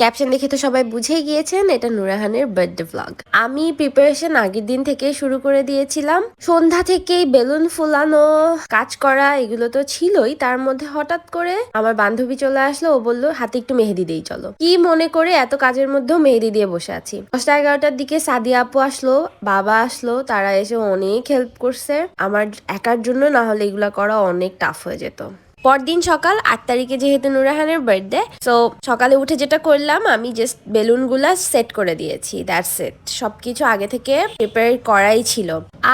Caption দেখে তো সবাই বুঝেই গিয়েছেন, এটা নুরাহানের বার্থডে ভ্লগ আমি প্রিপারেশন আগের দিন থেকে শুরু করে দিয়েছিলাম। সন্ধ্যা থেকেই বেলুন ফুলানো, কাজ করা, এগুলো তো ছিলই। তার মধ্যে হঠাৎ করে আমার বান্ধবী চলে আসলো, ও বলল, হাতে একটু মেহেদি দিয়েই চলো। কি মনে করে এত কাজের মধ্যেও মেহেদি দিয়ে বসে আছি। দশটা এগারোটার দিকে সাদিয়া আপু আসলো, বাবা আসলো, তারা এসে অনেক হেল্প করছে। আমার একার জন্য না হলে এগুলা করা অনেক টাফ হয়ে যেত। পরদিন সকাল আট তারিখে যেহেতু নুরাহানের বার্থডে তো সকালে উঠে যেটা করলাম, আমি জাস্ট বেলুনগুলা সেট করে দিয়েছি দ্যাটস ইট সবকিছু আগে থেকে প্রিপেয়ার করাই ছিল।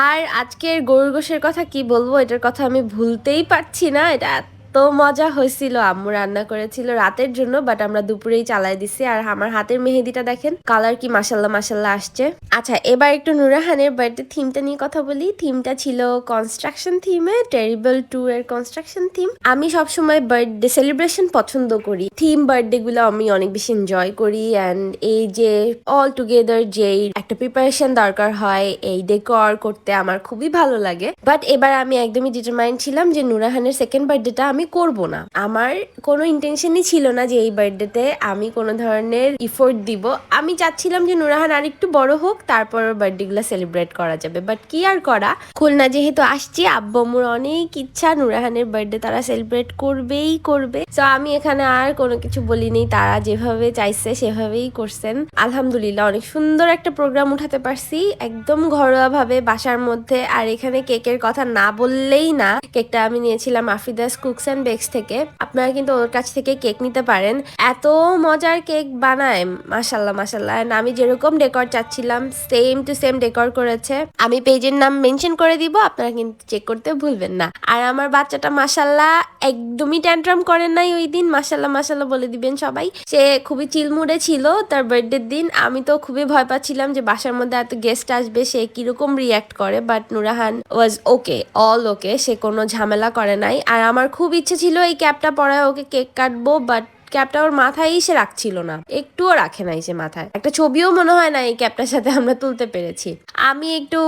আর আজকের গরুর গোশের কথা কি বলব, এটার কথা আমি ভুলতেই পারছি না, এটা এত মজা হয়েছিল। আম্মু রান্না করেছিল রাতের জন্য বাট আমরা দুপুরেই চালাই দিছি। আর আমার হাতের মেহেদিটা দেখেন কালার কি মাসাল্লাহ মাসাল্লাহ আসছে। আচ্ছা এবার একটু নুরাহানের বার্থডে থিমটা নিয়ে কথা বলি। থিমটা ছিল কনস্ট্রাকশন থিমে টেরিবল টু এর কনস্ট্রাকশন থিম আমি সবসময় বার্থডে সেলিব্রেশন পছন্দ করি। থিম বার্থডে গুলো আমি অনেক বেশি এনজয় করি। অ্যান্ড এই যে অল টুগেদার যেই একটা প্রিপারেশন দরকার হয়, এই ডেকর করতে আমার খুবই ভালো লাগে। বাট এবার আমি একদমই ডিটারমাইন্ড ছিলাম যে নুরাহানের সেকেন্ড বার্থডেটা আমি করব না। আমার কোনো ইন্টেনশনই ছিল না যে এই বার্থডেতে আমি কোনো ধরনের ইফোর্ট দিব। আমি চাচ্ছিলাম যে নুরাহান আর একটু বড় হোক, তারপর বার্থডে গুলো সেলিব্রেট করা যাবে। বাট কি আর করা? খুলনা যেহেতু আসছি, আব্বু অনেক ইচ্ছা নুরাহানের বার্থডে তারা সেলিব্রেট করবেই করবে। তো আমি এখানে আর কোনো কিছু বলিনি। তারা যেভাবে চাইছে, সেভাবেই করছেন। আলহামদুলিল্লাহ, অনেক সুন্দর একটা প্রোগ্রাম উঠাতে পারছি। একদম ঘরোয়া ভাবে বাসার মধ্যে। আর এখানে কেকের কথা না বললেই না। কেকটা আমি নিয়েছিলাম আফ্রিদাস কুকস অ্যান্ড বেকস থেকে। আপনারা কিন্তু ওর কাছ থেকে কেক নিতে পারেন। এত মজার কেক বানায় মাসাল্লাহ মাসাল্লাহ And আমি যেরকম ডেকর চাচ্ছিলাম সেম টু সেম ডেকর করেছে। আমি পেজের নাম মেনশন করে দিব, আপনারা কিন্তু চেক করতে ভুলবেন না। আর আমার বাচ্চাটা মাসাল্লাহ একদমই ট্যান্ট্রাম করেন নাই ওই দিন। মাসাল্লাহ মাসাল্লাহ বলে দিবেন সবাই। সে খুবই চিলমুড়ে ছিল তার বার্থডের দিন। আমি তো খুবই ভয় পাচ্ছিলাম যে বাসার মধ্যে এত গেস্ট আসবে, সে কীরকম রিয়াক্ট করে? বাট নুরাহান ওয়াজ ওকে অল ওকে সে কোনো ঝামেলা করে নাই। আর আমার খুব ইচ্ছে ছিল এই ক্যাপটা পরায় ওকে কেক কাটবো বাট ক্যাপটা ওর মাথায় সে রাখছিল না। একটুও রাখে নাই সে মাথায়। একটা ছবিও মনে হয় না এই ক্যাপটার সাথে আমরা তুলতে পেরেছি। আমি একটু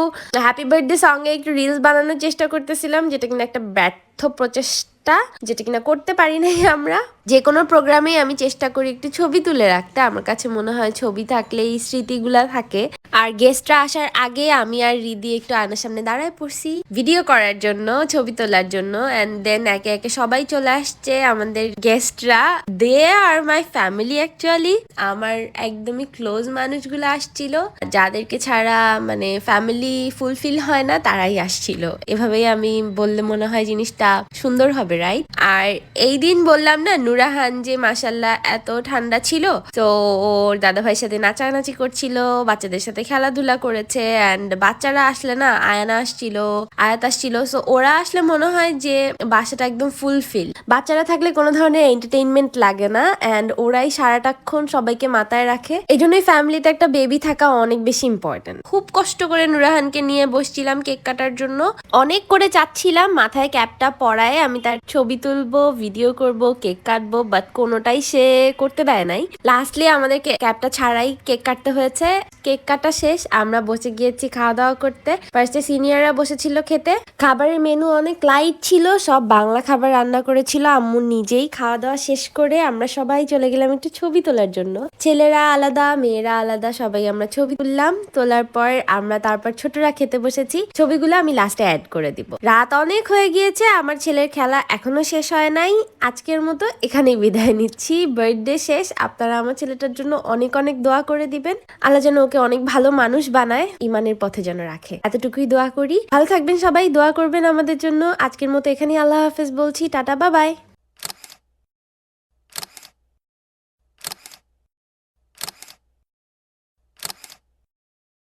হ্যাপি বার্থডে সঙ্গে একটু রিলস বানানোর চেষ্টা করতেছিলাম, যেটা কিনা একটা ব্যর্থ প্রচেষ্টা, যেটা কিনা করতে পারি নাই আমরা। যে কোনো প্রোগ্রামে আমি চেষ্টা করি একটু ছবি তুলে রাখতে। আমার কাছে মনে হয় ছবি থাকলে এই স্মৃতিগুলা থাকে। আর গেস্টরা আসার আগে আমি আর রিদি একটু আয়নার সামনে দাঁড়ায় পড়ছি। ভিডিও করার জন্য, ছবি তোলার জন্য অ্যান্ড দেন একে একে সবাই চলে আসছে, আমাদের গেস্টরা দে আর মাই ফ্যামিলি অ্যাকচুয়ালি আমার একদমই ক্লোজ মানুষগুলো আসছিল। যাদেরকে ছাড়া মানে ফ্যামিলি ফুলফিল হয় না, তারাই আসছিল। এভাবেই আমি বললে মনে হয় জিনিসটা সুন্দর হবে রাইট আর এই দিন বললাম না, নুরাহান যে মাসাল্লাহ এত ঠান্ডা ছিল, তো ওর দাদা ভাইয়ের সাথে নাচানাচি করছিল, বাচ্চাদের সাথে খেলাধুলা করেছে অ্যান্ড বাচ্চারা আসলে না, আয়ানা আসছিল, আয়াত আসছিল সো ওরা আসলে মনে হয় যে বাসাটা একদম ফুলফিল বাচ্চারা থাকলে কোনো ধরনের এন্টারটেইনমেন্ট লাগে না অ্যান্ড ওরাই সারাটাক্ষণ সবাইকে মাথায় রাখে। এই জন্যই ফ্যামিলিতে একটা বেবি থাকা অনেক বেশি ইম্পর্টেন্ট খুব কষ্ট করে নুরাহানকে নিয়ে বসছিলাম কেক কাটার জন্য। অনেক করে চাচ্ছিলাম, মাথায় ক্যাপটা পরায় আমি তার ছবি তুলবো ভিডিও করব, কেক কাটবো বাট কোনোটাই সে করতে দেয় নাই। লাস্টলি আমাদের ক্যাপটা ছাড়াই কেক কাটতে হয়েছে। কেক কাটা শেষ, আমরা বসে গিয়েছি খাওয়া দাওয়া করতে ফার্স্টে সিনিয়ররা বসেছিল খেতে। খাবারের মেনু অনেক লাইট ছিল, সব বাংলা খাবার রান্না করেছিল। আম্মু নিজেই খাওয়া দাওয়া শেষ করে আমরা সবাই চলে গেলাম একটু ছবি তোলার জন্য। ছেলেরা আলাদা, মেয়েরা আলাদা, সবাই আমরা ছবি তুললাম। তোলার পর আমরা তারপর ছোটরা খেতে বসেছি। ছবিগুলো আমি লাস্টে অ্যাড করে দিব। রাত অনেক হয়ে গিয়েছে, আমার ছেলের খেলা এখনও শেষ হয় নাই। আজকের মতো এখানেই বিদায় নিচ্ছি। বার্থডে শেষ, আপনারা আমার ছেলেটার জন্য অনেক অনেক দোয়া করে দিবেন। আল্লাহ যেন ওকে অনেক ভালো মানুষ বানায়, ইমানের পথে যেন রাখে। এতটুকুই দোয়া করি। ভালো থাকবেন সবাই, দোয়া করবেন আমাদের জন্য। আজকের মতো এখানেই আল্লাহ হাফেজ বলছি। টাটা, বাবাই।